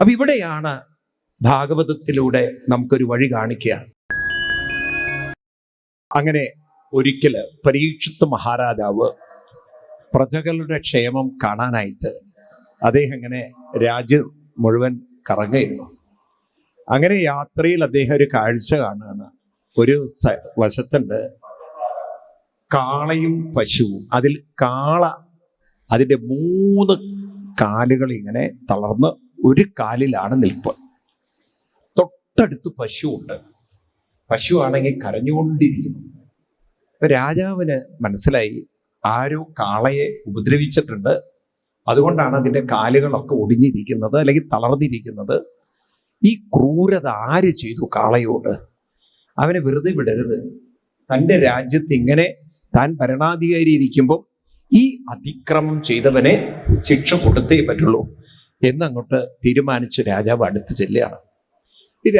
അപ്പൊ ഇവിടെയാണ് ഭാഗവതത്തിലൂടെ നമുക്കൊരു വഴി കാണിക്കുക അങ്ങനെ ഒരിക്കൽ പരീക്ഷിത്ത് മഹാരാജാവ് പ്രജകളുടെ ക്ഷേമം കാണാനായിട്ട് അദ്ദേഹം ഇങ്ങനെ രാജ്യം മുഴുവൻ കറങ്ങുകയായിരുന്നു. അങ്ങനെ യാത്രയിൽ അദ്ദേഹം ഒരു കാഴ്ച കാണുകയാണ്. ഒരു വശത്തുണ്ട് കാളയും പശുവും. അതിൽ കാള അതിന്റെ മൂന്ന് കാലുകൾ ഇങ്ങനെ തളർന്ന് ഒരു കാലിലാണ് നിൽപ്പ്. തൊട്ടടുത്ത് പശുവുണ്ട്. പശു ആണെങ്കിൽ കരഞ്ഞുകൊണ്ടിരിക്കുന്നു രാജാവിന് മനസ്സിലായി ആരോ കാളയെ ഉപദ്രവിച്ചിട്ടുണ്ട്. അതുകൊണ്ടാണ് അതിന്റെ കാലുകളൊക്കെ ഒടിഞ്ഞിരിക്കുന്നത് അല്ലെങ്കിൽ തളർന്നിരിക്കുന്നത്. ഈ ക്രൂരത ആര് ചെയ്തു കാളയോട്? അവനെ വെറുതെ വിടരുത്. തന്റെ രാജ്യത്ത് ഇങ്ങനെ താൻ ഭരണാധികാരി ഇരിക്കുമ്പോൾ ഈ അതിക്രമം ചെയ്തവനെ ശിക്ഷ കൊടുത്തേ പറ്റുള്ളൂ. എന്നങ്ങോട്ട് തീരുമാനിച്ച് രാജാവ് അടുത്ത് ചെല്ലുകയാണ്. ഈ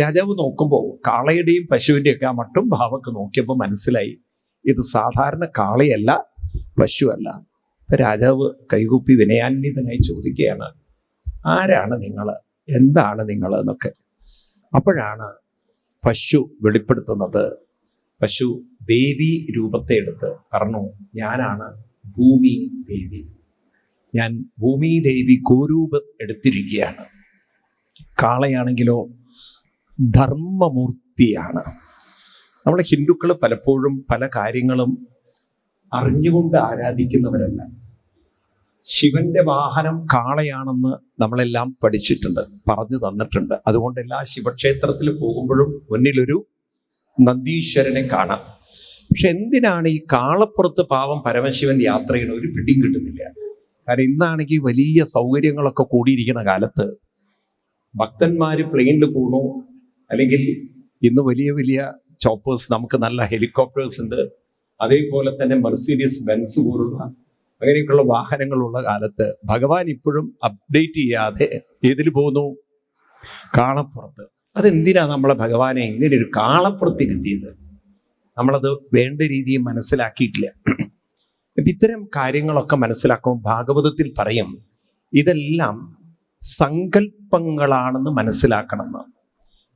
രാജാവ് നോക്കുമ്പോൾ കാളയുടെയും പശുവിന്റെയും ഒക്കെ ആ മട്ടും ഭാവമൊക്കെ നോക്കിയപ്പോൾ മനസ്സിലായി. ഇത് സാധാരണ കാളയല്ല പശുവല്ല. രാജാവ് കൈകൂപ്പി വിനയാന്വിതനായി ചോദിക്കുകയാണ് ആരാണ് നിങ്ങൾ എന്താണ് നിങ്ങൾ എന്നൊക്കെ. അപ്പോഴാണ് പശു വെളിപ്പെടുത്തുന്നത്. പശു ദേവി രൂപത്തെ എടുത്ത് പറഞ്ഞു ഞാനാണ് ഭൂമി ദേവി. ഞാൻ ഭൂമി ദേവി ഗോരൂപം എടുത്തിരിക്കുകയാണ്. കാളയാണെങ്കിലോ ധർമ്മമൂർത്തിയാണ്. നമ്മുടെ ഹിന്ദുക്കൾ പലപ്പോഴും പല കാര്യങ്ങളും അറിഞ്ഞുകൊണ്ട് ആരാധിക്കുന്നവരല്ല. ശിവന്റെ വാഹനം കാളയാണെന്ന് നമ്മളെല്ലാം പഠിച്ചിട്ടുണ്ട് പറഞ്ഞു തന്നിട്ടുണ്ട്. അതുകൊണ്ട് എല്ലാ ശിവക്ഷേത്രത്തിൽ പോകുമ്പോഴും മുന്നിലൊരു നന്ദീശ്വരനെ കാണാം. പക്ഷെ എന്തിനാണ് ഈ കാളപ്പുറത്ത് പാവം പരമശിവൻ യാത്ര ഒരു പിടിയും കിട്ടുന്നില്ല. കാരണം ഇന്നാണെങ്കിൽ വലിയ സൗകര്യങ്ങളൊക്കെ കൂടിയിരിക്കുന്ന കാലത്ത് ഭക്തന്മാർ പ്ലെയിനിൽ പോകുന്നു അല്ലെങ്കിൽ ഇന്ന് വലിയ വലിയ ചോപ്പേഴ്സ് നമുക്ക് നല്ല ഹെലികോപ്റ്റേഴ്സ് ഉണ്ട്. അതേപോലെ തന്നെ മെർസീഡിയസ് ബെൻസ് പോലുള്ള അങ്ങനെയൊക്കെയുള്ള വാഹനങ്ങളുള്ള കാലത്ത് ഭഗവാൻ ഇപ്പോഴും അപ്ഡേറ്റ് ചെയ്യാതെ ഏതിൽ പോകുന്നു കാളപ്പുറത്ത്. അതെന്തിനാ നമ്മളെ ഭഗവാനെ ഇങ്ങനെ ഒരു കാളപ്പുറത്തേക്ക് എത്തിയത്? നമ്മളത് വേണ്ട രീതിയിൽ മനസ്സിലാക്കിയിട്ടില്ല. അപ്പൊ ഇത്തരം കാര്യങ്ങളൊക്കെ മനസ്സിലാക്കുമ്പോൾ ഭാഗവതത്തിൽ പറയും ഇതെല്ലാം സങ്കല്പങ്ങളാണെന്ന് മനസ്സിലാക്കണമെന്ന്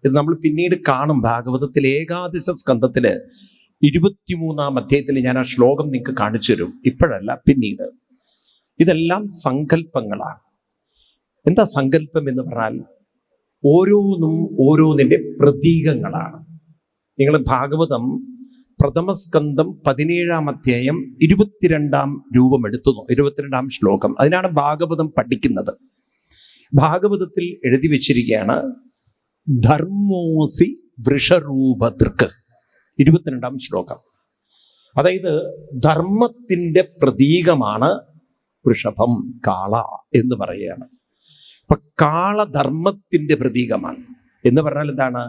ഇത് നമ്മൾ പിന്നീട് കാണും ഭാഗവതത്തിൽ ഏകാദശ സ്കന്ധത്തിൽ ഇരുപത്തിമൂന്നാം അധ്യായത്തിൽ ഞാൻ ആ ശ്ലോകം നിങ്ങൾക്ക് കാണിച്ചു തരും. ഇപ്പോഴല്ല പിന്നീട്. ഇതെല്ലാം സങ്കല്പങ്ങളാണ്. എന്താ സങ്കല്പം എന്ന് പറഞ്ഞാൽ ഓരോന്നും ഓരോന്നിന്റെ പ്രതീകങ്ങളാണ്. നിങ്ങൾ ഭാഗവതം പ്രഥമസ്കന്ധം പതിനേഴാം അധ്യായം ഇരുപത്തിരണ്ടാം രൂപം എടുത്തു ഇരുപത്തിരണ്ടാം ശ്ലോകം. അതിനാണ് ഭാഗവതം പഠിക്കുന്നത്. ഭാഗവതത്തിൽ എഴുതി വച്ചിരിക്കുകയാണ് ധർമ്മോസി വൃഷരൂപതൃക്ക്. ഇരുപത്തിരണ്ടാം ശ്ലോകം. അതായത് ധർമ്മത്തിന്റെ പ്രതീകമാണ് വൃഷഭം കാള എന്ന് പറയുകയാണ്. അപ്പൊ കാള ധർമ്മത്തിന്റെ പ്രതീകമാണ്. എന്ന് പറഞ്ഞാൽ എന്താണ്?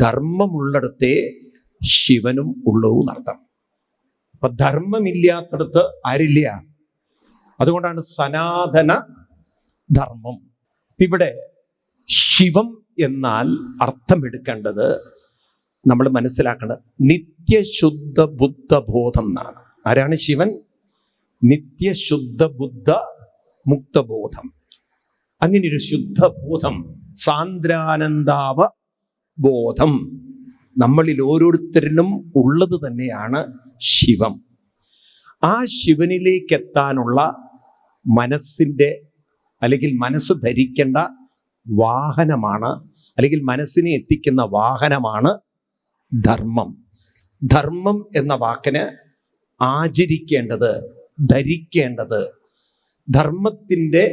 ധർമ്മമുള്ളിടത്തെ ശിവനും ഉള്ളവും എന്നർത്ഥം അപ്പൊ ധർമ്മമില്ലാത്തടത്ത് ആരില്ല. അതുകൊണ്ടാണ് സനാതന ധർമ്മം. ഇവിടെ ശിവം എന്നാൽ അർത്ഥമെടുക്കേണ്ടത് നമ്മൾ മനസ്സിലാക്കേണ്ടത് നിത്യശുദ്ധ ബുദ്ധബോധം എന്നാണ്. ആരാണ് ശിവൻ? നിത്യശുദ്ധ ബുദ്ധ മുക്തബോധം അങ്ങനെ ഒരു ശുദ്ധബോധം സാന്ദ്രാനന്ദാവ ബോധം നമ്മളിൽ ഓരോരുത്തരിലും ഉള്ളത് തന്നെയാണ് ശിവം. ആ ശിവനിലേക്കെത്താനുള്ള മനസ്സിന്റെ അല്ലെങ്കിൽ മനസ്സ് ധരിക്കേണ്ട വാഹനമാണ് അല്ലെങ്കിൽ മനസ്സിനെ എത്തിക്കുന്ന വാഹനമാണ് ധർമ്മം. ധർമ്മം എന്ന വാക്കിന് ആചരിക്കേണ്ടത് ധരിക്കേണ്ടത് ധർമ്മത്തിന്റെ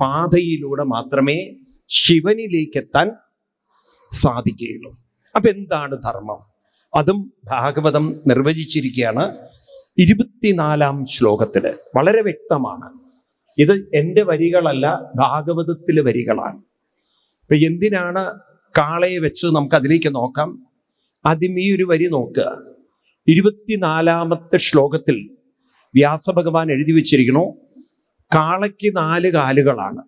പാതയിലൂടെ മാത്രമേ ശിവനിലേക്കെത്താൻ സാധിക്കുകയുള്ളൂ. അപ്പൊ എന്താണ് ധർമ്മം? അതും ഭാഗവതം നിർവചിച്ചിരിക്കുകയാണ് ഇരുപത്തിനാലാം ശ്ലോകത്തിൽ വളരെ വ്യക്തമാണ്. ഇത് എന്റെ വരികളല്ല ഭാഗവതത്തിലെ വരികളാണ്. ഇപ്പൊ എന്തിനാണ് കാളയെ വെച്ച് നമുക്ക് അതിലേക്ക് നോക്കാം. ആദ്യം ഈ ഒരു വരി നോക്കുക. ഇരുപത്തിനാലാമത്തെ ശ്ലോകത്തിൽ വ്യാസഭഗവാൻ എഴുതി വെച്ചിരിക്കുന്നു കാളയ്ക്ക് നാല് കാലുകളാണ്.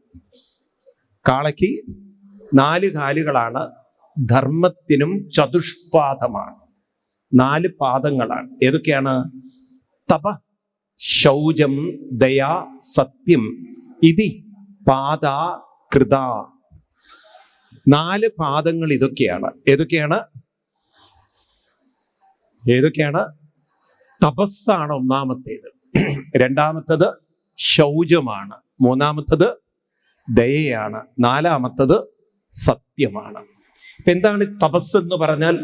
കാളയ്ക്ക് നാല് കാലുകളാണ്. ധർമ്മത്തിനും ചതുഷ്പാദമാണ്. നാല് പാദങ്ങളാണ്. ഏതൊക്കെയാണ്? തപ ശൗചം ദയ സത്യം. ഇതി പാത കൃത. നാല് പാദങ്ങൾ ഇതൊക്കെയാണ്. ഏതൊക്കെയാണ്? ഏതൊക്കെയാണ്? തപസ്സാണ് ഒന്നാമത്തേത്. രണ്ടാമത്തത് ശൗചമാണ്. മൂന്നാമത്തത് ദയയാണ്. നാലാമത്തത് സത്യമാണ്. ഇപ്പൊ എന്താണ് തപസ് എന്ന് പറഞ്ഞാൽ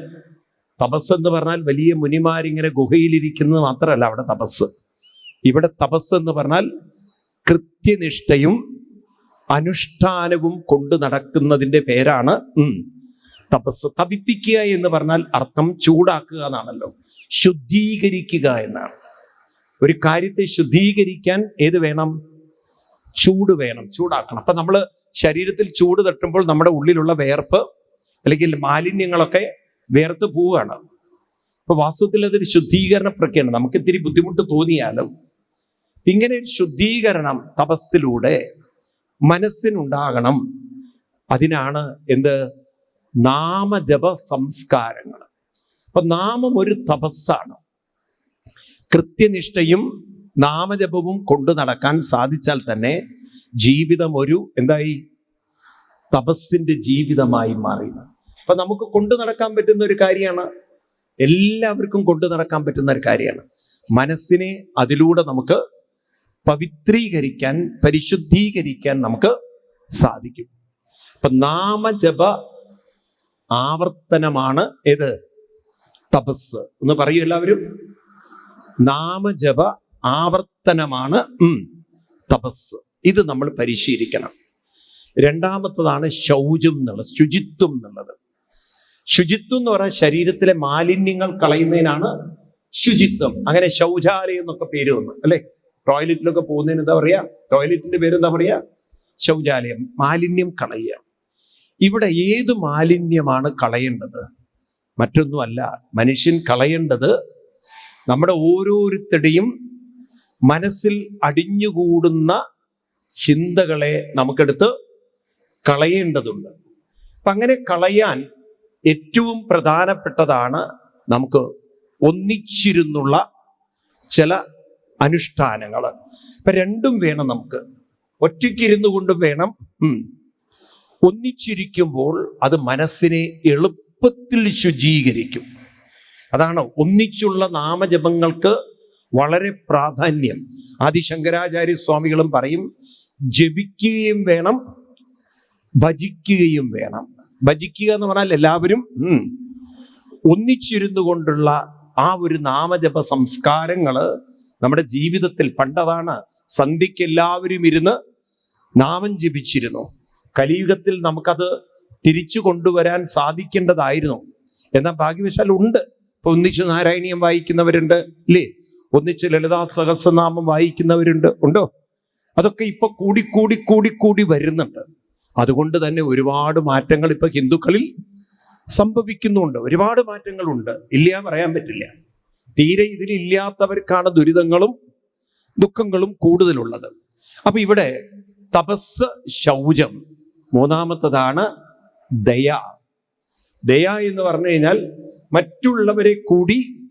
തപസ് എന്ന് പറഞ്ഞാൽ വലിയ മുനിമാരിങ്ങനെ ഗുഹയിലിരിക്കുന്നത് മാത്രമല്ല അവിടെ തപസ് ഇവിടെ തപസ് എന്ന് പറഞ്ഞാൽ കൃത്യനിഷ്ഠയും അനുഷ്ഠാനവും കൊണ്ടു നടക്കുന്നതിന്റെ പേരാണ് തപസ് തപിപ്പിക്കുക എന്ന് പറഞ്ഞാൽ അർത്ഥം ചൂടാക്കുക എന്നാണല്ലോ. ശുദ്ധീകരിക്കുക എന്നാണ്. ഒരു കാര്യത്തെ ശുദ്ധീകരിക്കാൻ ഏത് വേണം? ചൂട് വേണം. ചൂടാക്കണം. അപ്പൊ നമ്മൾ ശരീരത്തിൽ ചൂട് തട്ടുമ്പോൾ നമ്മുടെ ഉള്ളിലുള്ള വേർപ്പ് അല്ലെങ്കിൽ മാലിന്യങ്ങളൊക്കെ വേർത്ത് പോവുകയാണ്. അപ്പൊ വാസ്തവത്തിൽ അതൊരു ശുദ്ധീകരണ പ്രക്രിയയാണ്. നമുക്ക് ഇത്തിരി ബുദ്ധിമുട്ട് തോന്നിയാലും ഇങ്ങനെ ഒരു ശുദ്ധീകരണം തപസ്സിലൂടെ മനസ്സിനുണ്ടാകണം. അതിനാണ് എന്ത്? നാമജപ സംസ്കാരങ്ങൾ. അപ്പൊ നാമം ഒരു തപസ്സാണ്. കൃത്യനിഷ്ഠയും നാമജപവും കൊണ്ടു നടക്കാൻ സാധിച്ചാൽ തന്നെ ജീവിതം ഒരു എന്തായി? തപസ്സിന്റെ ജീവിതമായി മാറിയത് അപ്പൊ നമുക്ക് കൊണ്ടു നടക്കാൻ പറ്റുന്ന ഒരു കാര്യമാണ്. എല്ലാവർക്കും കൊണ്ടു നടക്കാൻ പറ്റുന്ന ഒരു കാര്യമാണ്. മനസ്സിനെ അതിലൂടെ നമുക്ക് പവിത്രീകരിക്കാൻ പരിശുദ്ധീകരിക്കാൻ നമുക്ക് സാധിക്കും. അപ്പൊ നാമജപ ആവർത്തനമാണ് ഏത്? തപസ്. എന്ന് പറയൂ എല്ലാവരും. നാമജപ ആവർത്തനമാണ് തപസ്. ഇത് നമ്മൾ പരിശീലിക്കണം. രണ്ടാമത്തതാണ് ശൗചം എന്നുള്ളത് ശുചിത്വം എന്നുള്ളത്. ശുചിത്വം എന്ന് പറഞ്ഞാൽ ശരീരത്തിലെ മാലിന്യങ്ങൾ കളയുന്നതിനാണ് ശുചിത്വം. അങ്ങനെ ശൗചാലയം എന്നൊക്കെ പേര് വന്നു അല്ലെ? ടോയ്ലറ്റിലൊക്കെ പോകുന്നതിന് എന്താ പറയാ? ടോയ്ലറ്റിന്റെ പേര് എന്താ പറയാ? ശൗചാലയം മാലിന്യം കളയുക. ഇവിടെ ഏത് മാലിന്യമാണ് കളയേണ്ടത്? മറ്റൊന്നുമല്ല മനുഷ്യൻ കളയേണ്ടത് നമ്മുടെ ഓരോരുത്തരുടെയും മനസ്സിൽ അടിഞ്ഞുകൂടുന്ന ചിന്തകളെ നമുക്കെടുത്ത് കളയേണ്ടതുണ്ട്. അപ്പൊ അങ്ങനെ കളയാൻ ഏറ്റവും പ്രധാനപ്പെട്ടതാണ് നമുക്ക് ഒന്നിച്ചിരുന്നുള്ള ചില അനുഷ്ഠാനങ്ങൾ ഇപ്പൊ രണ്ടും വേണം നമുക്ക്. ഒറ്റയ്ക്കിരുന്നു കൊണ്ടും വേണം. ഒന്നിച്ചിരിക്കുമ്പോൾ അത് മനസ്സിനെ എളുപ്പത്തിൽ ശുചീകരിക്കും. അതാണ് ഒന്നിച്ചുള്ള നാമജപങ്ങൾക്ക് വളരെ പ്രാധാന്യം. ആദിശങ്കരാചാര്യ സ്വാമികളും പറയും ജപിക്കുകയും വേണം ഭജിക്കുകയും വേണം. ഭജിക്കുക എന്ന് പറഞ്ഞാൽ എല്ലാവരും ഒന്നിച്ചിരുന്നു കൊണ്ടുള്ള ആ ഒരു നാമജപ സംസ്കാരങ്ങൾ നമ്മുടെ ജീവിതത്തിൽ പണ്ടതാണ്. സന്ധ്യയ്ക്ക് എല്ലാവരും ഇരുന്ന് നാമം ജപിച്ചിരുന്നു. കലിയുഗത്തിൽ നമുക്കത് തിരിച്ചു കൊണ്ടുവരാൻ സാധിക്കേണ്ടതായിരുന്നു. എന്നാൽ ഭാഗ്യവശാൽ ഉണ്ട്. ഇപ്പൊ ഒന്നിച്ച് നാരായണീയം വായിക്കുന്നവരുണ്ട് ഇല്ലേ? ഒന്നിച്ച് ലളിതാ സഹസ്രനാമം വായിക്കുന്നവരുണ്ട് ഉണ്ടോ? അതൊക്കെ ഇപ്പൊ കൂടി കൂടി കൂടി കൂടി വരുന്നുണ്ട്. അതുകൊണ്ട് തന്നെ ഒരുപാട് മാറ്റങ്ങൾ ഇപ്പൊ ഹിന്ദുക്കളിൽ സംഭവിക്കുന്നുണ്ട്. ഒരുപാട് മാറ്റങ്ങളുണ്ട്. ഇല്ല പറയാൻ പറ്റില്ല. തീരെ ഇതിലില്ലാത്തവർക്കാണ് ദുരിതങ്ങളും ദുഃഖങ്ങളും കൂടുതലുള്ളത്. അപ്പൊ ഇവിടെ തപസ് ശൗചം മൂന്നാമത്തതാണ് ദയ. ദയ എന്ന് പറഞ്ഞു കഴിഞ്ഞാൽ മറ്റുള്ളവരെ കൂടി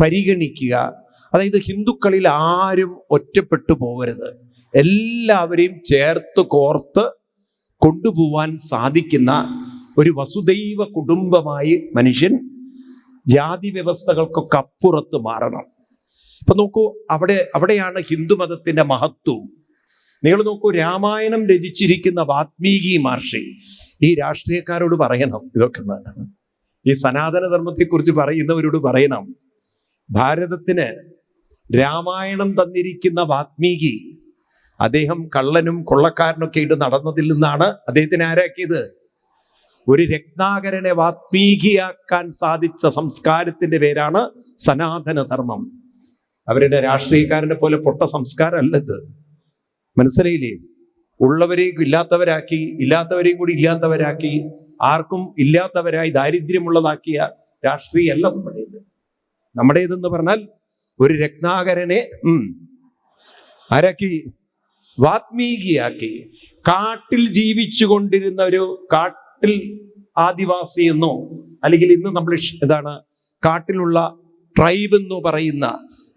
പരിഗണിക്കുക. അതായത് ഹിന്ദുക്കളിൽ ആരും ഒറ്റപ്പെട്ടു പോകരുത്. എല്ലാവരെയും ചേർത്ത് കോർത്ത് കൊണ്ടുപോവാൻ സാധിക്കുന്ന ഒരു വസുദൈവ കുടുംബമായി മനുഷ്യൻ ജാതി വ്യവസ്ഥകൾക്കൊക്കെ അപ്പുറത്ത് മാറണം. ഇപ്പൊ നോക്കൂ അവിടെ അവിടെയാണ് ഹിന്ദുമതത്തിന്റെ മഹത്വം. നിങ്ങൾ നോക്കൂ രാമായണം രചിച്ചിരിക്കുന്ന വാത്മീകി മഹർഷി ഈ രാഷ്ട്രീയക്കാരോട് പറയണം. ഇതൊക്കെ. ഈ സനാതന ധർമ്മത്തെക്കുറിച്ച് പറയുന്നവരോട് പറയണം. ഭാരതത്തിന് രാമായണം തന്നിരിക്കുന്ന വാത്മീകി അദ്ദേഹം കള്ളനും കൊള്ളക്കാരനൊക്കെ ഇട്ട് നടന്നതിൽ നിന്നാണ് അദ്ദേഹത്തിന് ആരാക്കിയത്? ഒരു രത്നാകരനെ വാത്മീകിയാക്കാൻ സാധിച്ച സംസ്കാരത്തിന്റെ പേരാണ് സനാതനധർമ്മം. അവരുടെ രാഷ്ട്രീയക്കാരനെ പോലെ പൊട്ട സംസ്കാരമല്ല ഇത്. മനസ്സിലായില്ലേ? ഉള്ളവരെയും ഇല്ലാത്തവരാക്കി ഇല്ലാത്തവരെയും കൂടി ഇല്ലാത്തവരാക്കി ആർക്കും ഇല്ലാത്തവരായി ദാരിദ്ര്യമുള്ളതാക്കിയ രാഷ്ട്രീയമല്ല നമ്മുടേത്. നമ്മുടേതെന്ന് പറഞ്ഞാൽ ഒരു രത്നാകരനെ ആരാക്കി? വാത്മീകിയാക്കി. കാട്ടിൽ ജീവിച്ചു കൊണ്ടിരുന്ന ഒരു കാട്ടിൽ ആദിവാസി എന്നോ അല്ലെങ്കിൽ ഇന്ന് നമ്മൾ എന്താണ് കാട്ടിലുള്ള ട്രൈബ് എന്ന് പറയുന്ന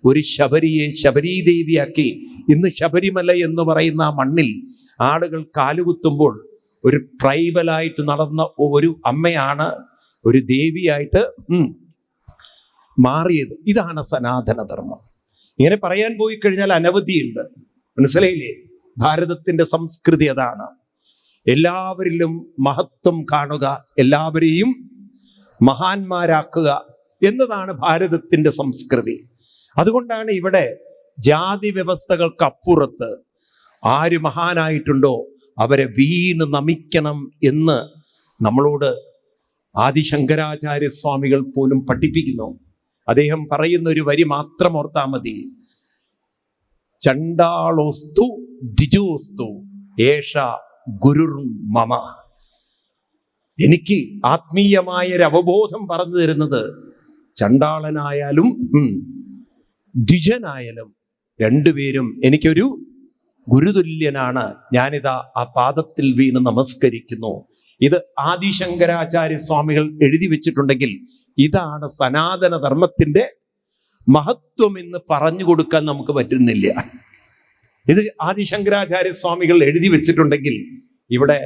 ഒരു ശബരിയെ ശബരീദേവിയാക്കി. ഇന്ന് ശബരിമല എന്ന് പറയുന്ന മണ്ണിൽ ആളുകൾ കാലുകുത്തുമ്പോൾ ഒരു ട്രൈബലായിട്ട് നടന്ന ഒരു അമ്മയാണ് ഒരു ദേവിയായിട്ട് മാറിയത്. ഇതാണ് സനാതനധർമ്മം. ഇങ്ങനെ പറയാൻ പോയി കഴിഞ്ഞാൽ അനവധിയുണ്ട്. മനസ്സിലായില്ലേ? ഭാരതത്തിന്റെ സംസ്കൃതി അതാണ്. എല്ലാവരിലും മഹത്വം കാണുക എല്ലാവരെയും മഹാന്മാരാക്കുക എന്നതാണ് ഭാരതത്തിന്റെ സംസ്കൃതി. അതുകൊണ്ടാണ് ഇവിടെ ജാതി വ്യവസ്ഥകൾക്കപ്പുറത്ത് ആര് മഹാനായിട്ടുണ്ടോ അവരെ വീണ് നമിക്കണം എന്ന് നമ്മളോട് ആദിശങ്കരാചാര്യ സ്വാമികൾ പോലും പഠിപ്പിക്കുന്നു. അദ്ദേഹം പറയുന്ന ഒരു വരി മാത്രം ഓർത്താൽ മതി. ചണ്ടാളോസ്തു ദ്വിജോസ്തു ഏഷ ഗുരുർ മമ എനിക്ക് ആത്മീയമായ ഒരു അവബോധം പറഞ്ഞു തരുന്നത് ചണ്ടാളനായാലും ദ്വിജനായാലും രണ്ടുപേരും എനിക്കൊരു ഗുരുതുല്യനാണ്. ഞാനിതാ ആ പാദത്തിൽ വീണ് നമസ്കരിക്കുന്നു. ഇത് ആദിശങ്കരാചാര്യ സ്വാമികൾ എഴുതി വെച്ചിട്ടുണ്ടെങ്കിൽ ഇതാണ് സനാതന ധർമ്മത്തിന്റെ മഹത്വം എന്ന് പറഞ്ഞു കൊടുക്കാൻ നമുക്ക് പറ്റുന്നില്ല. ഇത് ആദിശങ്കരാചാര്യ സ്വാമികൾ എഴുതി വെച്ചിട്ടുണ്ടെങ്കിൽ ഇവിടെ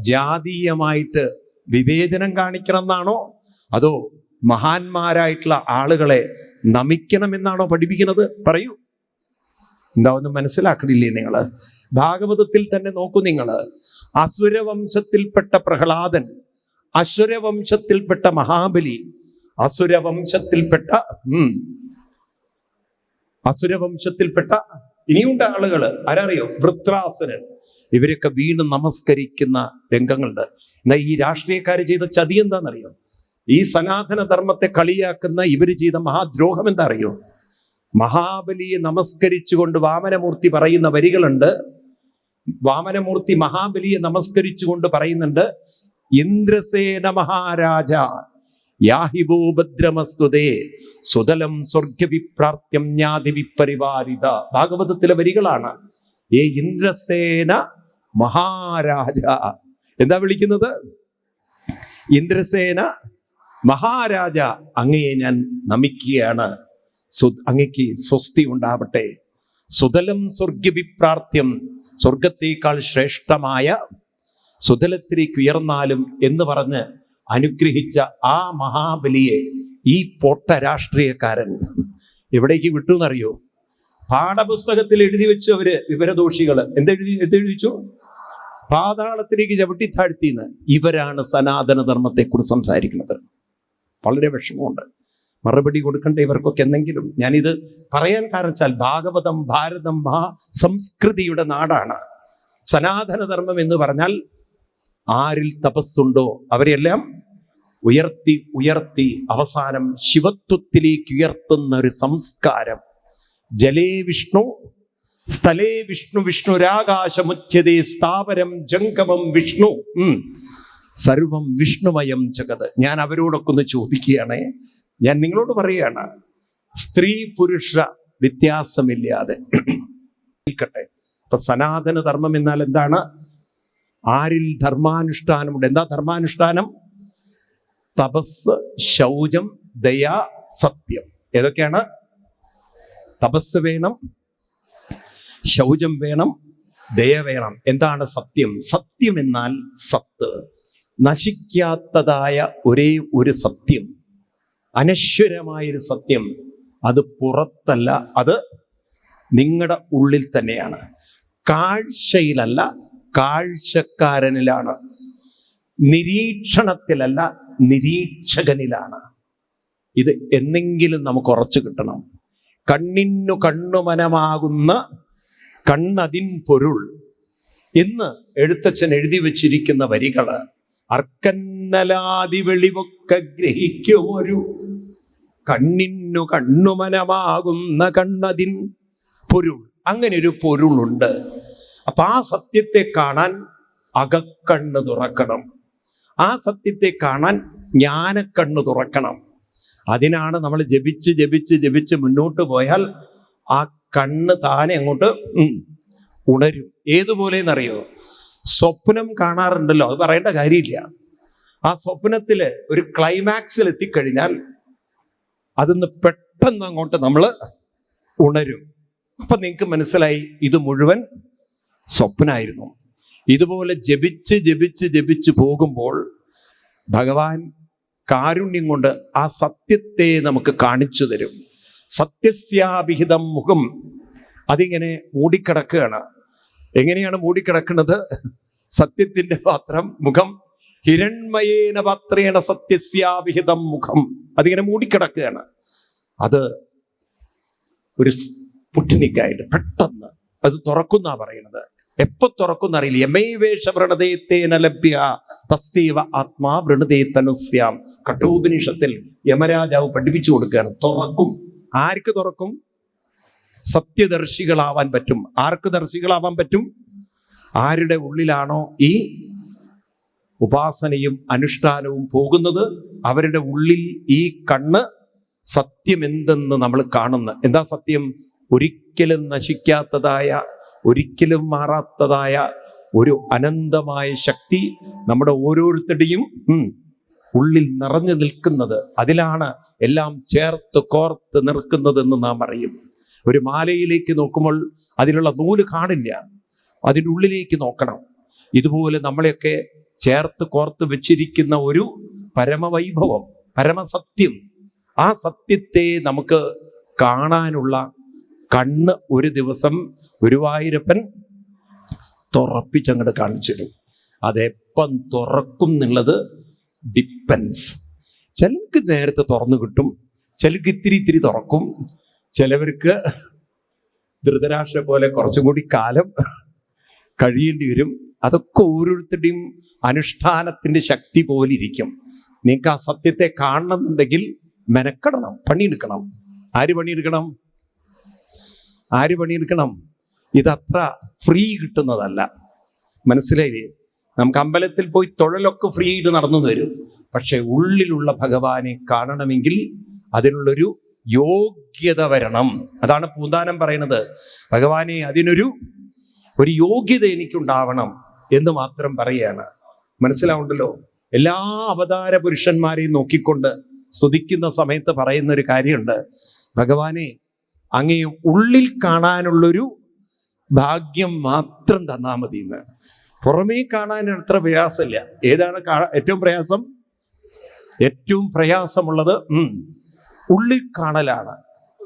ജാതീയമായിട്ട് വിവേചനം കാണിക്കണം എന്നാണോ? അതോ മഹാന്മാരായിട്ടുള്ള ആളുകളെ നമിക്കണമെന്നാണോ പഠിപ്പിക്കുന്നത്? പറയൂ. എന്താ ഒന്നും മനസ്സിലാക്കണില്ലേ നിങ്ങൾ ഭാഗവതത്തിൽ തന്നെ നോക്കൂ നിങ്ങൾ അസുരവംശത്തിൽപ്പെട്ട പ്രഹ്ലാദൻ അസുരവംശത്തിൽപ്പെട്ട മഹാബലി അസുരവംശത്തിൽപ്പെട്ട അസുരവംശത്തിൽപ്പെട്ട ഇനിയുണ്ട് ആളുകൾ ആരറിയോ? വൃത്രാസനൻ. ഇവരൊക്കെ വീണ് നമസ്കരിക്കുന്ന രംഗങ്ങളുണ്ട്. എന്നാൽ ഈ രാഷ്ട്രീയക്കാർ ചെയ്ത ചതി എന്താണെന്നറിയോ? ഈ സനാതന ധർമ്മത്തെ കളിയാക്കുന്ന ഇവർ ചെയ്ത മഹാദ്രോഹം എന്താ അറിയോ മഹാബലിയെ നമസ്കരിച്ചുകൊണ്ട് വാമനമൂർത്തി പറയുന്ന വരികളുണ്ട്. വാമനമൂർത്തി മഹാബലിയെ നമസ്കരിച്ചുകൊണ്ട് പറയുന്നുണ്ട് ഇന്ദ്രസേന മഹാരാജ യാഹിബോ സ്വതലം സുതലം സ്വർഗവിപ്രാർത്യം ജ്ഞാതി വിപരിവാരിത ഭാഗവതത്തിലെ വരികളാണ്. ഏ ഇന്ദ്രസേന മഹാരാജ. എന്താ വിളിക്കുന്നത്? ഇന്ദ്രസേന മഹാരാജ അങ്ങയെ ഞാൻ നമിക്കുകയാണ്. അങ്ങയ്ക്ക് സ്വസ്തി ഉണ്ടാവട്ടെ. സുതലം സ്വർഗവിപ്രാർത്ഥ്യം സ്വർഗത്തേക്കാൾ ശ്രേഷ്ഠമായ സുതലത്തിലേക്ക് ഉയർന്നാലും എന്ന് പറഞ്ഞ് അനുഗ്രഹിച്ച ആ മഹാബലിയെ ഈ പൊട്ട രാഷ്ട്രീയക്കാരൻ എവിടേക്ക് വിട്ടു എന്നറിയോ പാഠപുസ്തകത്തിൽ എഴുതി വെച്ചു അവർ വിവരദോഷികൾ. എന്തെഴുതി എന്തെഴുതിച്ചു പാതാളത്തിലേക്ക് ചവിട്ടി താഴ്ത്തിന്ന് ഇവരാണ് സനാതന ധർമ്മത്തെക്കുറിച്ച് സംസാരിക്കുന്നത്. വളരെ വിഷമമുണ്ട്. മറുപടി കൊടുക്കേണ്ട ഇവർക്കൊക്കെ എന്തെങ്കിലും. ഞാനിത് പറയാൻ കാരണം ഭാഗവതം ഭാരതം മഹാ സംസ്കൃതിയുടെ നാടാണ്. സനാതനധർമ്മം എന്ന് പറഞ്ഞാൽ ആരിൽ തപസ്സുണ്ടോ അവരെല്ലാം ഉയർത്തി ഉയർത്തി അവസാനം ശിവത്വത്തിലേക്ക് ഉയർത്തുന്ന ഒരു സംസ്കാരം. ജലേ വിഷ്ണു സ്ഥലേ വിഷ്ണു വിഷ്ണുരാകാശമുച്യതേ സ്ഥാപരം ജംഗമം വിഷ്ണു. സർവം വിഷ്ണുമയം ജഗത്. ഞാൻ അവരോടൊക്കെ ഒന്ന് ചോദിക്കുകയാണ്. ഞാൻ നിങ്ങളോട് പറയുകയാണ് സ്ത്രീ പുരുഷ വ്യത്യാസമില്ലാതെ. നിൽക്കട്ടെ അപ്പൊ സനാതന ധർമ്മം എന്നാൽ എന്താണ്? ആരിൽ ധർമാനുഷ്ഠാനമുണ്ട് എന്താ ധർമാനുഷ്ഠാനം? തപസ് ശൗചം ദയ സത്യം. ഏതൊക്കെയാണ്? തപസ് വേണം ശൗചം വേണം ദയ വേണം. എന്താണ് സത്യം? സത്യം എന്നാൽ സത്ത്. നശിക്കാത്തതായ ഒരേ ഒരു സത്യം അനശ്വരമായൊരു സത്യം അത് പുറത്തല്ല അത് നിങ്ങളുടെ ഉള്ളിൽ തന്നെയാണ്. കാഴ്ചയിലല്ല കാഴ്ചക്കാരനിലാണ്. നിരീക്ഷണത്തിലല്ല നിരീക്ഷകനിലാണ്. ഇത് എന്നെങ്കിലും നമുക്ക് ഉറച്ചു കിട്ടണം. കണ്ണിനു കണ്ണുമനമാകുന്ന കണ്ണതിൻ പൊരുൾ. എന്ന് എഴുത്തച്ഛൻ എഴുതി വച്ചിരിക്കുന്ന വരികൾ അർക്കന്നലാതി വെളിവൊക്കെ ഗ്രഹിക്കുമൊരു കണ്ണിനു കണ്ണുമനമാകുന്ന കണ്ണതിൻ പൊരുൾ. അങ്ങനെ ഒരു പൊരുളുണ്ട്. അപ്പൊ ആ സത്യത്തെ കാണാൻ അകക്കണ്ണ് തുറക്കണം. ആ സത്യത്തെ കാണാൻ ജ്ഞാനക്കണ്ണ് തുറക്കണം. അതിനാണ് നമ്മൾ ജപിച്ച് ജപിച്ച് ജപിച്ച് മുന്നോട്ട് പോയാൽ ആ കണ്ണ് താനെ അങ്ങോട്ട് ഉണരും. ഏതുപോലെ എന്നറിയോ സ്വപ്നം കാണാറുണ്ടല്ലോ. അത് പറയേണ്ട കാര്യമില്ല. ആ സ്വപ്നത്തിൽ ഒരു ക്ലൈമാക്സിൽ എത്തിക്കഴിഞ്ഞാൽ അതിന്ന് പെട്ടെന്ന് അങ്ങോട്ട് നമ്മൾ ഉണരും. അപ്പൊ നിങ്ങൾക്ക് മനസ്സിലായി ഇത് മുഴുവൻ സ്വപ്നായിരുന്നു. ഇതുപോലെ ജപിച്ച് ജപിച്ച് ജപിച്ച് പോകുമ്പോൾ ഭഗവാൻ കാരുണ്യം കൊണ്ട് ആ സത്യത്തെ നമുക്ക് കാണിച്ചു തരും. സത്യസ്യാഭിഹിതം മുഖം. അതിങ്ങനെ മൂടിക്കിടക്കുകയാണ്. എങ്ങനെയാണ് മൂടിക്കിടക്കുന്നത്? സത്യത്തിന്റെ പാത്രം മുഖം. ഹിരൺമയേന പാത്രേണ സത്യസ്യാഭിഹിതം മുഖം. അതിങ്ങനെ മൂടിക്കിടക്കുകയാണ്. അത് ഒരു പുട്ടിനിക്കായിട്ട് പെട്ടെന്ന് അത് തുറക്കുന്ന പറയുന്നത്. എപ്പോ തുറക്കുന്ന അറിയില്ല യമൈവേഷ വൃണതേത്തേന ലഭ്യ തസ്സീവ ആത്മാ വൃണതേ തനുസ്യാം കഠോപനിഷത്തിൽ യമരാജാവ് പഠിപ്പിച്ചു കൊടുക്കുകയാണ്. തുറക്കും. ആർക്ക് തുറക്കും? സത്യദർശികളാവാൻ പറ്റും. ആർക്ക് ദർശികളാവാൻ പറ്റും? ആരുടെ ഉള്ളിലാണോ ഈ ഉപാസനയും അനുഷ്ഠാനവും പോകുന്നത്? അവരുടെ ഉള്ളിൽ ഈ കണ്ണ് സത്യം എന്തെന്ന് നമ്മൾ കാണുന്ന. എന്താ സത്യം? ഒരിക്കലും നശിക്കാത്തതായ ഒരിക്കലും മാറാത്തതായ ഒരു അനന്തമായ ശക്തി നമ്മുടെ ഓരോരുത്തരുടെയും ഉള്ളിൽ നിറഞ്ഞു നിൽക്കുന്നത്. അതിലാണ് എല്ലാം ചേർത്ത് കോർത്ത് നിൽക്കുന്നതെന്ന് നാം അറിയും. ഒരു മാലയിലേക്ക് നോക്കുമ്പോൾ അതിലുള്ള നൂൽ കാണില്ല. അതിന്റെ ഉള്ളിലേക്ക് നോക്കണം. ഇതുപോലെ നമ്മളെയൊക്കെ ചേർത്ത് കോർത്ത് വെച്ചിരിക്കുന്ന ഒരു പരമവൈഭവം പരമസത്യം ആ സത്യത്തെ നമുക്ക് കാണാനുള്ള കണ്ണ് ഒരു ദിവസം ഗുരുവായൂരപ്പൻ തുറപ്പിച്ചങ്ങോട്ട് കാണിച്ചു തരും അതെപ്പം തുറക്കും എന്നുള്ളത് ഡിപ്പെൻസ് ചിലർക്ക് നേരത്തെ തുറന്നു കിട്ടും ചിലർക്ക് ഇത്തിരി ഇത്തിരി തുറക്കും ചിലവർക്ക് ധൃതരാഷ്ട്ര പോലെ കുറച്ചും കൂടി കാലം കഴിയേണ്ടി വരും. അതൊക്കെ ഓരോരുത്തരുടെയും അനുഷ്ഠാനത്തിന്റെ ശക്തി പോലെ ഇരിക്കും. നിങ്ങൾക്ക് ആ സത്യത്തെ കാണണമെന്നുണ്ടെങ്കിൽ മെനക്കെടണം പണിയെടുക്കണം. ആര് പണിയെടുക്കണം? ആര് പണിയെടുക്കണം? ഇതത്ര ഫ്രീ കിട്ടുന്നതല്ല. മനസ്സിലായില്ലേ? നമുക്ക് അമ്പലത്തിൽ പോയി തൊഴലൊക്കെ ഫ്രീ ആയിട്ട് നടന്നു വരും. പക്ഷെ ഉള്ളിലുള്ള ഭഗവാനെ കാണണമെങ്കിൽ അതിനുള്ളൊരു യോഗ്യത വരണം. അതാണ് പൂന്താനം പറയുന്നത്. ഭഗവാനെ അതിനൊരു ഒരു യോഗ്യത എനിക്കുണ്ടാവണം എന്ന് മാത്രം പറയുകയാണ്. മനസ്സിലാവുണ്ടല്ലോ? എല്ലാ അവതാര പുരുഷന്മാരെയും നോക്കിക്കൊണ്ട് സ്തുതിക്കുന്ന സമയത്ത് പറയുന്ന ഒരു കാര്യമുണ്ട്. ഭഗവാനെ അങ്ങേ ഉള്ളിൽ കാണാനുള്ളൊരു ഭാഗ്യം മാത്രം തന്നാൽ മതി എന്ന്. പുറമേ കാണാൻ അത്ര പ്രയാസമില്ല. ഏതാണ് ഏറ്റവും പ്രയാസം? ഏറ്റവും പ്രയാസമുള്ളത് ഉള്ളിൽ കാണലാണ്.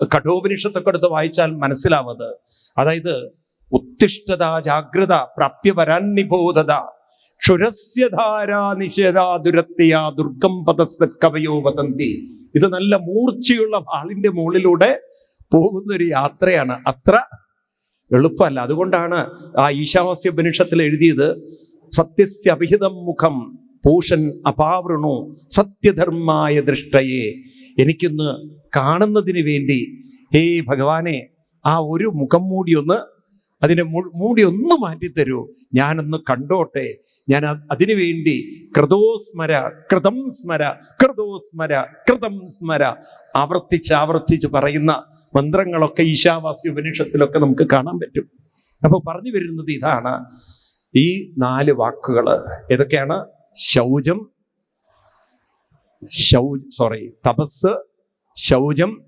കഠോപനിഷത്തൊക്കെ എടുത്ത് വായിച്ചാൽ മനസ്സിലാവത്. അതായത് ഉത്തിഷ്ഠത ജാഗ്രത പ്രാപ്യപരാന്നിബോധത ക്ഷുരസ്യധാരാ നിഷേധാ ദുരത്യ ദുർഗം പദസ്ഥ കവയോ വതന്തി. ഇത് നല്ല മൂർച്ചയുള്ള ആളിന്റെ മുകളിലൂടെ പോകുന്ന ഒരു യാത്രയാണ്. അത്ര എളുപ്പമല്ല. അതുകൊണ്ടാണ് ആ ഈശാവാസ്യ ഉപനിഷത്തിൽ എഴുതിയത് സത്യസ്യ അഭിഹിതം മുഖം പൂഷൻ അപാവൃണു സത്യധർമായ ദൃഷ്ടയെ. എനിക്കൊന്ന് കാണുന്നതിന് വേണ്ടി ഹേ ഭഗവാനെ ആ ഒരു മുഖം മൂടി ഒന്ന് അതിനെ മൂടി ഒന്ന് മാറ്റിത്തരൂ. ഞാനൊന്ന് കണ്ടോട്ടെ. ഞാൻ അതിനു വേണ്ടി കൃതോസ്മര കൃതം സ്മര കൃതോസ്മര കൃതം സ്മര ആവർത്തിച്ച് ആവർത്തിച്ച് പറയുന്ന മന്ത്രങ്ങളൊക്കെ ഈശാവാസ്യ ഉപനിഷത്തിലൊക്കെ നമുക്ക് കാണാൻ പറ്റും. അപ്പോൾ പറഞ്ഞു വരുന്നത് ഇതാണ്. ഈ നാല് വാക്കുകൾ ഏതൊക്കെയാണ്? ശൗചം ശൗ സോറി തപസ് ശൗചം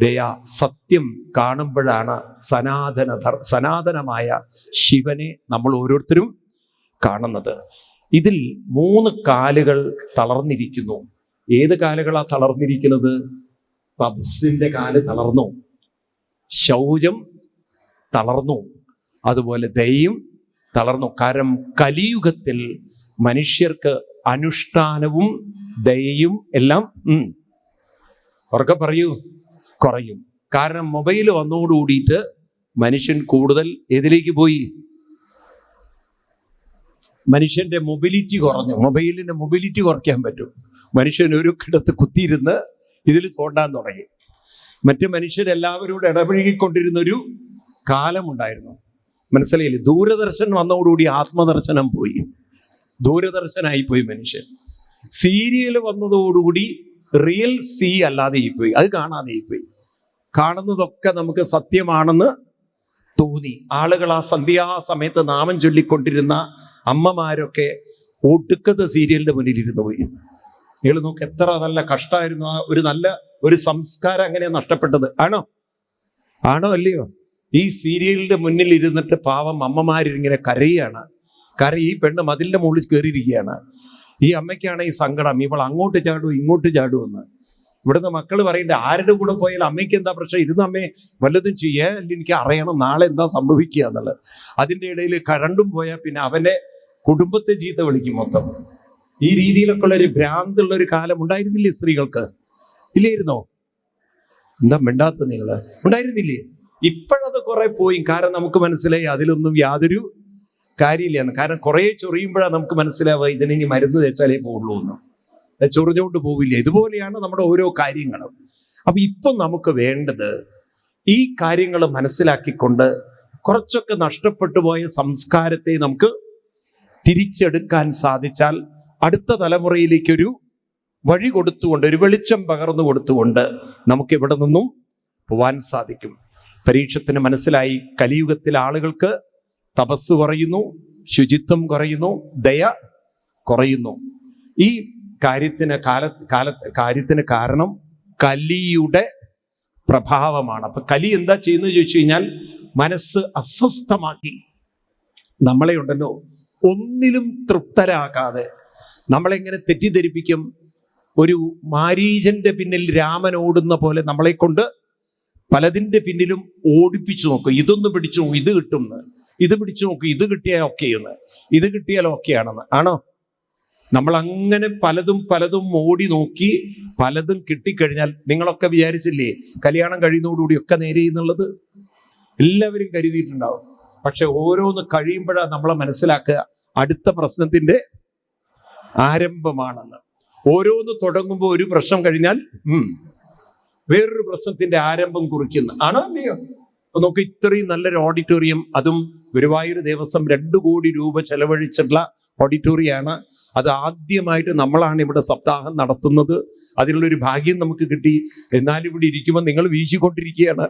ദയ സത്യം കാണുമ്പോഴാണ് സനാതന സനാതനമായ ശിവനെ നമ്മൾ ഓരോരുത്തരും കാണുന്നത്. ഇതിൽ മൂന്ന് കാലുകൾ തളർന്നിരിക്കുന്നു. ഏത് കാലുകളാ തളർന്നിരിക്കുന്നത്? തപസ്സിന്റെ കാൽ തളർന്നു. ശൗചം തളർന്നു. അതുപോലെ ദയയും തളർന്നു. കാരണം കലിയുഗത്തിൽ മനുഷ്യർക്ക് അനുഷ്ഠാനവും ദയയും എല്ലാം ഉറക്കെ പറയൂ കുറയും. കാരണം മൊബൈൽ വന്നോടുകൂടിയിട്ട് മനുഷ്യൻ കൂടുതൽ ഏതിലേക്ക് പോയി? മനുഷ്യന്റെ മൊബിലിറ്റി കുറഞ്ഞു. മൊബൈലിന്റെ മൊബിലിറ്റി കുറയ്ക്കാൻ പറ്റും. മനുഷ്യൻ ഒരു കിടത്ത് കുത്തിയിരുന്ന് ഇതിൽ തോണ്ടാൻ തുടങ്ങി. മറ്റ് മനുഷ്യരെല്ലാവരോട് ഇടപഴകിക്കൊണ്ടിരുന്ന ഒരു കാലമുണ്ടായിരുന്നു. മനസ്സിലായില്ലേ? ദൂരദർശൻ വന്നതോടുകൂടി ആത്മദർശനം പോയി. ദൂരദർശനായി പോയി മനുഷ്യൻ. സീരിയൽ വന്നതോടുകൂടി റിയൽ സി അല്ലാതെ പോയി. അത് കാണാതെ പോയി. കാണുന്നതൊക്കെ നമുക്ക് സത്യമാണെന്ന് തോന്നി. ആളുകൾ ആ സന്ധ്യാസമയത്ത് നാമം ചൊല്ലിക്കൊണ്ടിരുന്ന അമ്മമാരൊക്കെ ഒടുക്കത്തെ സീരിയലിന്റെ മുന്നിലിരുന്ന് പോയി. നിങ്ങൾ നോക്ക് എത്ര നല്ല കഷ്ടമായിരുന്നു ആ ഒരു നല്ല ഒരു സംസ്കാരം അങ്ങനെയാണ് നഷ്ടപ്പെട്ടത്. ആണോ? ആണോ അല്ലയോ? ഈ സീരിയലിന്റെ മുന്നിൽ ഇരുന്നിട്ട് പാവം അമ്മമാരിങ്ങനെ കരയാണ്. കാരണം ഈ പെണ്ണ് മതിലിന്റെ മുകളിൽ കയറിയിരിക്കുകയാണ് ഈ അമ്മയ്ക്കാണ് ഈ സങ്കടം. ഇവൾ അങ്ങോട്ട് ചാടും ഇങ്ങോട്ട് ചാടുമെന്ന് ഇവിടുന്ന് മക്കൾ പറയണ്ടേ ആരുടെ കൂടെ പോയാൽ അമ്മയ്ക്ക് എന്താ പ്രശ്നം? ഇരുന്ന് അമ്മയെ വല്ലതും ചെയ്യാൻ എനിക്ക് അറിയണം നാളെ എന്താ സംഭവിക്കുക എന്നുള്ളത്. അതിന്റെ ഇടയിൽ കരണ്ടും പോയാൽ പിന്നെ അവന്റെ കുടുംബത്തെ ചീത്ത വിളിക്കും മൊത്തം. ഈ രീതിയിലൊക്കെ ഉള്ള ഒരു ഭ്രാന്തുള്ള ഒരു കാലം ഉണ്ടായിരുന്നില്ലേ സ്ത്രീകൾക്ക്? ഇല്ലായിരുന്നോ? എന്താ മിണ്ടാത്ത നിങ്ങൾ ഉണ്ടായിരുന്നില്ലേ? ഇപ്പോഴത് കുറെ പോയി. കാരണം നമുക്ക് മനസ്സിലായി അതിലൊന്നും യാതൊരു കാര്യമില്ലെന്ന് കാരണം കുറെ ചൊറിയുമ്പോഴാണ് നമുക്ക് മനസ്സിലാവുക ഇതിനി മരുന്ന് തേച്ചാലേ പോകുള്ളൂ എന്ന്. ചൊറിഞ്ഞുകൊണ്ട് പോവില്ല. ഇതുപോലെയാണ് നമ്മുടെ ഓരോ കാര്യങ്ങളും. അപ്പൊ ഇപ്പം നമുക്ക് വേണ്ടത് ഈ കാര്യങ്ങൾ മനസ്സിലാക്കിക്കൊണ്ട് കുറച്ചൊക്കെ നഷ്ടപ്പെട്ടു പോയ സംസ്കാരത്തെ നമുക്ക് തിരിച്ചെടുക്കാൻ സാധിച്ചാൽ അടുത്ത തലമുറയിലേക്കൊരു വഴി കൊടുത്തുകൊണ്ട് ഒരു വെളിച്ചം പകർന്നു കൊടുത്തുകൊണ്ട് നമുക്ക് ഇവിടെ നിന്നും പോവാൻ സാധിക്കും. പരീക്ഷത്തിന് മനസ്സിലായി. കലിയുഗത്തിൽ ആളുകൾക്ക് തപസ് കുറയുന്നു ശുചിത്വം കുറയുന്നു ദയ കുറയുന്നു. ഈ കാര്യത്തിന് കാല കാല കാര്യത്തിന് കാരണം കലിയുടെ പ്രഭാവമാണ്. അപ്പൊ കലി എന്താ ചെയ്യുന്നത് ചോദിച്ചു കഴിഞ്ഞാൽ മനസ്സ് അസ്വസ്ഥമാക്കി. നമ്മളെ ഉണ്ടല്ലോ ഒന്നിലും തൃപ്തരാകാതെ നമ്മളെങ്ങനെ തെറ്റിദ്ധരിപ്പിക്കും? ഒരു മാരീജന്റെ പിന്നിൽ രാമൻ ഓടുന്ന പോലെ നമ്മളെ കൊണ്ട് പലതിന്റെ പിന്നിലും ഓടിപ്പിച്ചു നോക്കും. ഇതൊന്ന് പിടിച്ചു നോക്കും ഇത് കിട്ടുമെന്ന് ഇത് പിടിച്ചു നോക്കും ഇത് കിട്ടിയാൽ ഓക്കെയെന്ന് ഇത് കിട്ടിയാൽ ഓക്കെയാണെന്ന് ആണോ? നമ്മൾ അങ്ങനെ പലതും പലതും ഓടി നോക്കി പലതും കിട്ടിക്കഴിഞ്ഞാൽ നിങ്ങളൊക്കെ വിചാരിച്ചില്ലേ കല്യാണം കഴിയുന്നതോടുകൂടി ഒക്കെ നേരെ എന്നുള്ളത്? എല്ലാവരും കരുതിയിട്ടുണ്ടാവും. പക്ഷെ ഓരോന്ന് കഴിയുമ്പോഴാണ് നമ്മളെ മനസ്സിലാക്കുക. അടുത്ത പ്രശ്നത്തിന്റെ ആരംഭമാണെന്ന്. ഓരോന്ന് തുടങ്ങുമ്പോൾ ഒരു പ്രശ്നം കഴിഞ്ഞാൽ വേറൊരു പ്രശ്നത്തിന്റെ ആരംഭം കുറിക്കുന്നു. ആണോ അല്ലയോ? അപ്പൊ നമുക്ക് ഇത്രയും നല്ലൊരു ഓഡിറ്റോറിയം അതും ഗുരുവായൂർ ദേവസ്വം രണ്ടു കോടി രൂപ ചെലവഴിച്ചിട്ടുള്ള ഓഡിറ്റോറിയമാണ് അത് ആദ്യമായിട്ട് നമ്മളാണ് ഇവിടെ സപ്താഹം നടത്തുന്നത്. അതിനുള്ളൊരു ഭാഗ്യം നമുക്ക് കിട്ടി. എന്നാലും ഇവിടെ ഇരിക്കുമ്പോൾ നിങ്ങൾ വീശിക്കൊണ്ടിരിക്കുകയാണ്.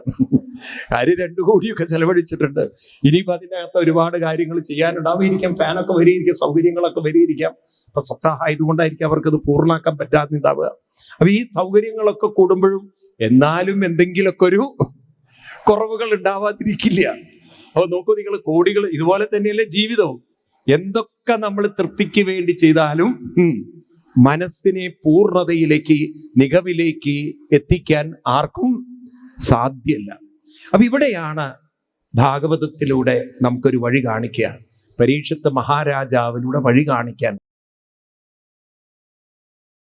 കാര്യം രണ്ടു കോടിയൊക്കെ ചെലവഴിച്ചിട്ടുണ്ട്. ഇനിയിപ്പോൾ അതിനകത്ത് ഒരുപാട് കാര്യങ്ങൾ ചെയ്യാനുണ്ടാവുകയിരിക്കാം ഫാനൊക്കെ വരിയിരിക്കാം സൗകര്യങ്ങളൊക്കെ വരിയിരിക്കാം അപ്പം സപ്താഹം ആയതുകൊണ്ടായിരിക്കും അവർക്കത് പൂർണാക്കാൻ പറ്റാതുണ്ടാവുക അപ്പം ഈ സൗകര്യങ്ങളൊക്കെ കൂടുമ്പോഴും എന്നാലും എന്തെങ്കിലുമൊക്കെ ഒരു കുറവുകൾ ഉണ്ടാവാതിരിക്കില്ല. അപ്പോൾ നോക്കൂ നിങ്ങൾ കോടികൾ ഇതുപോലെ തന്നെയല്ലേ ജീവിതവും. എന്തൊക്കെ നമ്മൾ തൃപ്തിക്ക് വേണ്ടി ചെയ്താലും മനസ്സിനെ പൂർണതയിലേക്ക് മികവിലേക്ക് എത്തിക്കാൻ ആർക്കും സാധ്യല്ല. അപ്പൊ ഇവിടെയാണ് ഭാഗവതത്തിലൂടെ നമുക്കൊരു വഴി കാണിക്കുക. പരീക്ഷത്ത് മഹാരാജാവിലൂടെ വഴി കാണിക്കാൻ